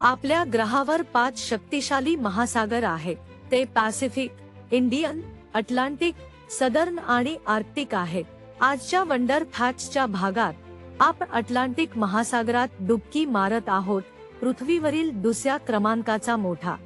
आपल्या ग्रहावर पाच शक्तिशाली महासागर आहेत ते पॅसिफिक इंडियन अटलांटिक सदर्न आणि आर्क्टिक आहेत आजच्या वंडर फॅक्ट्सच्या भागात आपण अटलांटिक महासागरात डुबकी मारत आहोत. पृथ्वीवरील दुसऱ्या क्रमांकाचा मोठा.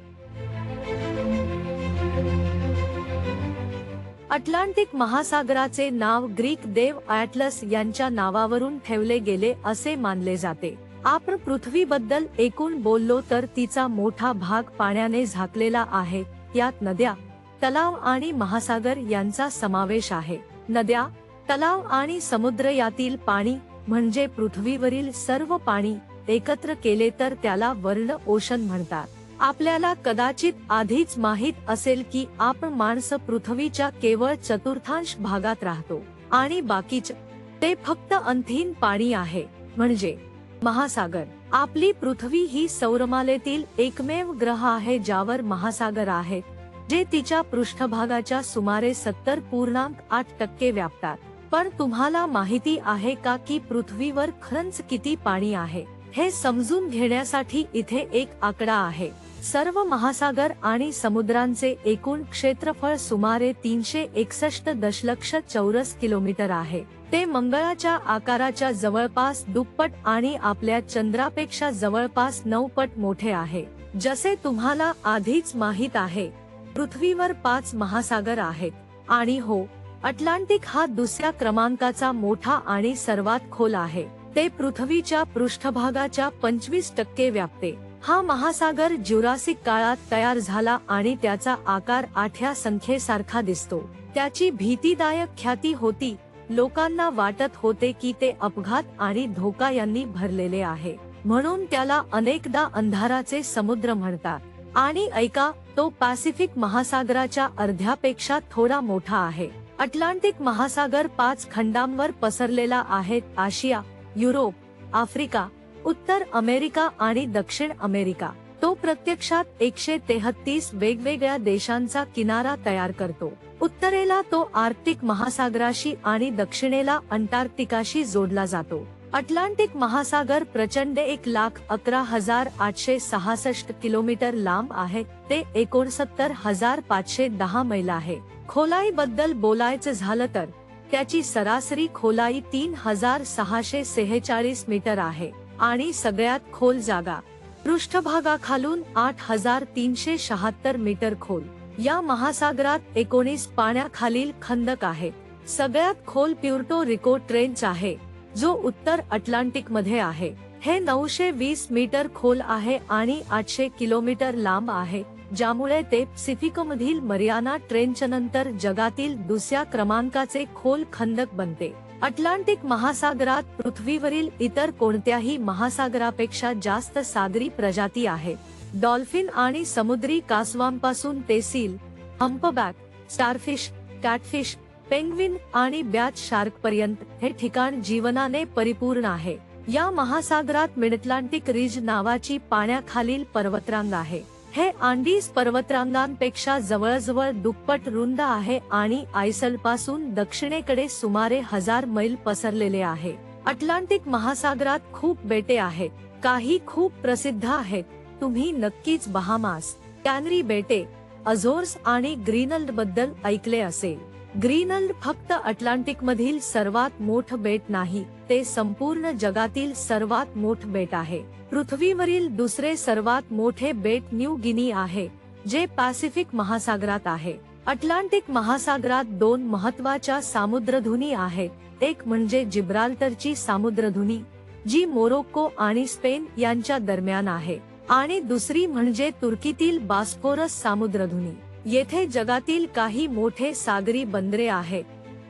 अटलांटिक महासागराचे नाव ग्रीक देव अॅटलस यांच्या नावावरून ठेवले गेले असे मानले जाते. आपण पृथ्वीबद्दल एकूण बोललो तर तिचा मोठा भाग पाण्याने झाकलेला आहे यात नद्या तलाव आणि महासागर यांचा समावेश आहे. नद्या तलाव आणि समुद्र यातील पाणी म्हणजे पृथ्वीवरील सर्व पाणी एकत्र केले तर त्याला वर्ण ओशन म्हणतात. आपल्याला कदाचित आधीच माहीत असेल की आपण माणसं पृथ्वीच्या केवळ चतुर्थांश भागात राहतो आणि बाकीच ते फक्त अंथीन पाणी आहे म्हणजे महासागर. आपली पृथ्वी ही सौरमालेतील एकमेव ग्रह आहे ज्यावर महासागर आहे जे तिच्या पृष्ठभागाच्या सुमारे सत्तर पूर्णांक आठ टक्के व्यापतात. पण तुम्हाला माहिती आहे का की पृथ्वीवर खरंच किती पाणी आहे? हे समजून घेण्यासाठी इथे एक आकडा आहे. सर्व महासागर आणि समुद्रांचे एकूण क्षेत्रफळ सुमारे तीनशे एकसष्ट दशलक्ष चौरस किलोमीटर आहे. ते मंगळाच्या आकाराच्या जवळपास दुप्पट आणि आपल्या चंद्रापेक्षा जवळपास नऊ पट मोठे आहे. जसे तुम्हाला आधीच माहीत आहे पृथ्वीवर पाच महासागर आहेत. आणि हो अटलांटिक हा दुसऱ्या क्रमांकाचा मोठा आणि सर्वात खोल आहे. ते पृथ्वीच्या पृष्ठभागाच्या पंचवीस टक्के व्यापते. हा महासागर ज्युरासिक काळात तयार झाला आणि त्याचा आकार आठ्या संख्येसारखा दिसतो. त्याची भीतीदायक ख्याती होती. लोकांना वाटत होते की ते अपघात आणि धोका यांनी भरलेले आहे. म्हणून त्याला अनेकदा अंधाराचे समुद्र म्हणतात. आणि ऐका तो पॅसिफिक महासागराच्या अर्ध्यापेक्षा थोडा मोठा आहे. अटलांटिक महासागर पाच खंडांवर पसरलेला आहे. आशिया युरोप आफ्रिका उत्तर अमेरिका आणि दक्षिण अमेरिका. तो प्रत्यक्षात एकशे तेहतीस वेगवेगळ्या देशांचा किनारा तयार करतो. उत्तरेला तो आर्टिक महासागराशी आणि दक्षिणेला अंटार्क्टिकाशी जोडला जातो. अटलांटिक महासागर प्रचंड एक लाख अकरा हजार आठशे सहासष्ट किलोमीटर लांब आहे ते एकोणसत्तर हजार पाचशे दहा मैल आहे. खोलाई बद्दल बोलायचं झालं तर त्याची सरासरी खोलाई तीन हजार सहाशे सेहेचाळीस मीटर आहे. आणि सगळ्यात खोल जागा. पृष्ठभागाखालून आठ हजार तीनशे शहात्तर मीटर खोल. या महासागरात एकोणीस पाण्याखालील खंदक आहे. सगळ्यात खोल प्युर्टो रिको ट्रेंच आहे जो उत्तर अटलांटिकमध्ये आहे. हे नऊशे वीस मीटर खोल आहे आणि आठशे किलोमीटर लांब आहे ज्यामुळे ते मधील मरियाना ट्रेंच नंतर जगातील दुसऱ्या क्रमांकाचे खोल खंदक बनते. अटलांटिक महासागरात पृथ्वीवरील इतर कोणत्याही महासागरापेक्षा जास्त सागरी प्रजाती आहेत डॉल्फिन आणि समुद्री कासवांपासून ते seal humpback starfish catfish penguin आणि बॅच शार्क पर्यंत हे ठिकाण जीवनाने परिपूर्ण आहे. या महासागरात मिडअटलांटिक रिज नावाची पाण्याखालील पर्वतरांग आहे. हे आंडीज पर्वतरांगांपेक्षा जवळजवळ दुप्पट रुंद आहे आणि आयसलपासून दक्षिणेकडे सुमारे हजार मैल पसरलेले आहे. अटलांटिक महासागरात खूप बेटे आहेत काही खूप प्रसिद्ध आहेत तुम्ही नक्कीच बहामास कॅनरी बेटे अझोर्स आणि ग्रीनल्डबद्दल ऐकले असेल. ग्रीनल्ड फक्त अटलांटिक मधील सर्वात मोठ बेट नाही ते संपूर्ण जगातील सर्वात मोठ बेट आहे. पृथ्वीवरील दुसरे सर्वात मोठे बेट न्यू गिनी आहे जे पॅसिफिक महासागरात आहे. अटलांटिक महासागरात दोन महत्त्वाच्या सामुद्रधुनी आहेत एक म्हणजे जिब्राल्टरची सामुद्रधुनी जी मोरोक्को आणि स्पेन यांच्या दरम्यान आहे आणि दुसरी म्हणजे तुर्कीतील बास्फोरस सामुद्रधुनी. येथे जगातील काही मोठे सागरी बंदरे आहेत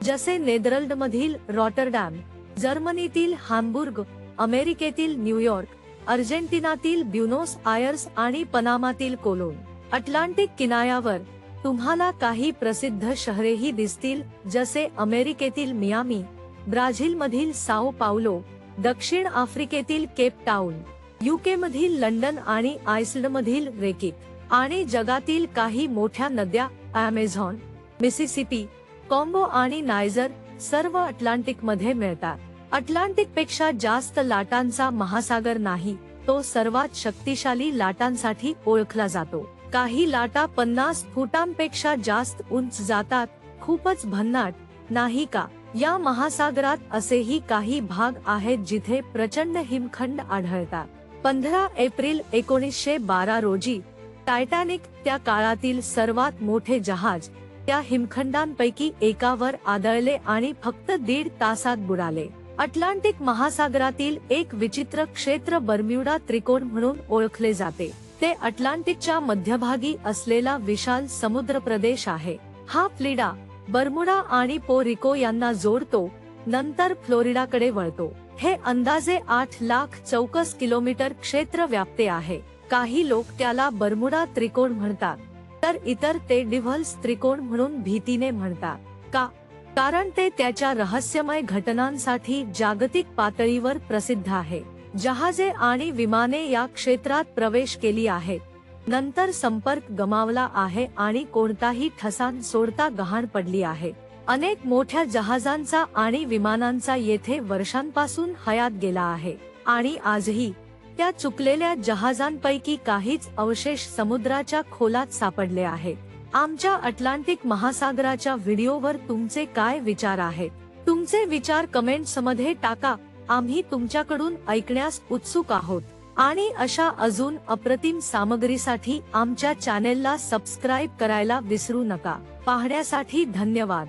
जसे नेदरलँड मधील रॉटरडॅम जर्मनीतील हांबुर्ग अमेरिकेतील न्यूयॉर्क अर्जेंटिनातील ब्युनोस आयर्स आणि पनामातील कोलोन. अटलांटिक किनाऱ्यावर तुम्हाला काही प्रसिद्ध शहरेही दिसतील जसे अमेरिकेतील मियामी ब्राझील मधील साओ पावलो दक्षिण आफ्रिकेतील केप टाउन युके मधील लंडन आणि आयसलंड मधील रेकिक आणि जगातील काही मोठ्या नद्या अमेझॉन मिसिसिपी कॉम्बो आणि नायजर सर्व अटलांटिकमध्ये मिळतात. अटलांटिकपेक्षा जास्त लाटांचा महासागर नाही तो सर्वात शक्तिशाली लाटांसाठी ओळखला जातो. काही लाटा पन्नास फुटांपेक्षा जास्त उंच जातात खूपच भन्नाट नाही का? या महासागरात असेही काही भाग आहेत जिथे प्रचंड हिमखंड आढळतात. पंधरा एप्रिल एकोणीसशे बारा रोजी टायटॅनिक त्या काळातील सर्वात मोठे जहाज त्या हिमखंडांपैकी एकावर आदळले आणि फक्त दीड तासात बुडाले. अटलांटिक महासागरातील एक विचित्र क्षेत्र बर्म्युडा त्रिकोण म्हणून ओळखले जाते. ते अटलांटिकच्या मध्यभागी असलेला विशाल समुद्र प्रदेश आहे. हा फ्लिडा बर्मुडा आणि पोरिको यांना जोडतो नंतर फ्लोरिडाकडे वळतो. हे अंदाजे आठ लाख चौकस किलोमीटर क्षेत्र व्यापते आहे. काही लोक त्याला बर्मुडा त्रिकोण म्हणतात तर इतर ते डिव्हल्स त्रिकोण म्हणून भीतीने म्हणतात. का? कारण ते त्याच्या रहस्यमय घटनांसाठी जागतिक पातळीवर प्रसिद्ध आहे. जहाजे आणि विमाने या क्षेत्रात प्रवेश केली आहेत. नंतर संपर्क गमावला आहे आणि कोणताही ठसान सोडता गहाण पडली आहे. अनेक मोठ्या जहाजांचा आणि विमानांचा येथे वर्षांपासून हयात गेला आहे. आणि आजही त्या चुकलेल्या जहाजांपैकी काहीच अवशेष समुद्राच्या खोलात सापडले आहेत. आमच्या अटलांटिक महासागराच्या व्हिडिओवर तुमचे काय विचार आहेत? तुमचे विचार कमेंट्समध्ये टाका. आम्ही तुमच्याकडून ऐकण्यास उत्सुक आहोत. आणि अशा अजून अप्रतिम सामग्रीसाठी आमच्या चॅनेलला सबस्क्राईब करायला विसरू नका. पाहण्यासाठी धन्यवाद.